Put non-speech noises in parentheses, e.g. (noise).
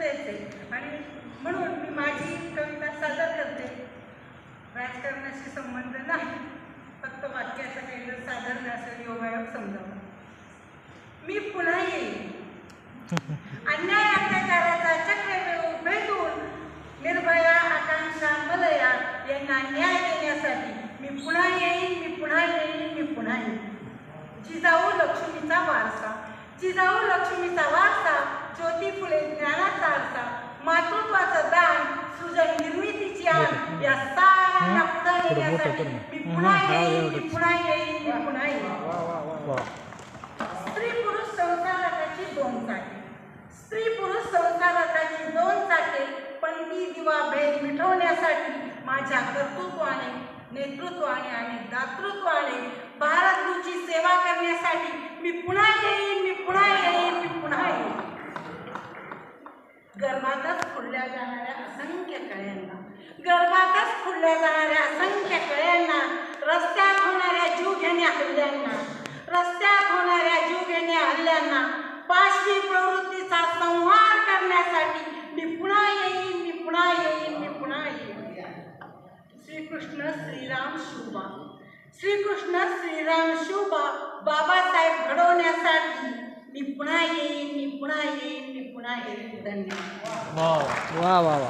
गरजेचं आहे आणि म्हणून मी माझी कविता सादर करते. राजकारणाशी संबंध नाही. फक्त वाक्याचा काही साधारण असं योगायोग समजावं. मी पुन्हा येईल (laughs) अन्याय अत्याचाराचा चक्र भेटून निर्भया आकांक्षा मलया यांना न्याय देण्यासाठी मी पुन्हा येईन मी पुन्हा येईन मी पुन्हा येईन. जिजाऊ लक्ष्मीचा वारसा. जिजाऊ लक्ष्मीचा वारसा साऱ्यांना पुढे नेण्यासाठी मी पुन्हा येईन मी पुन्हा येईन मी पुन्हा येईन. वा स्त्री पुरुष संसाराची दोन चाके. स्त्री पुरुष संसाराची दोन चाके पंथी दिवा भेद मिटवण्यासाठी माझ्या कर्तृत्वाने नेतृत्वाने आणि दातृत्वाने भारतची सेवा करण्यासाठी मी पुन्हा येईन मी पुन्हा येईन मी पुन्हा येईन. गर्भातच फुलल्या जाणाऱ्या असंख्य कळ्यांना. गर्भातच फुलल्या जाणाऱ्या असंख्य कळ्यांना रस्त्यात होणाऱ्या जीव घेण्या हल्ल्यांना रस्त्यात होणाऱ्या जीवघेण्या हल्ल्यांना पाशवी प्रवृत्तीचा संहार करण्यासाठी निपुणा येईल निपुणा येईल निपुणा येईल श्रीकृष्ण श्रीराम शुभा. श्रीकृष्ण श्रीराम शुभा बाबासाहेब घडवण्यासाठी निपुणा येईल निपुणा येईल निपुणा येईल धन्यवाद. वा वा वा.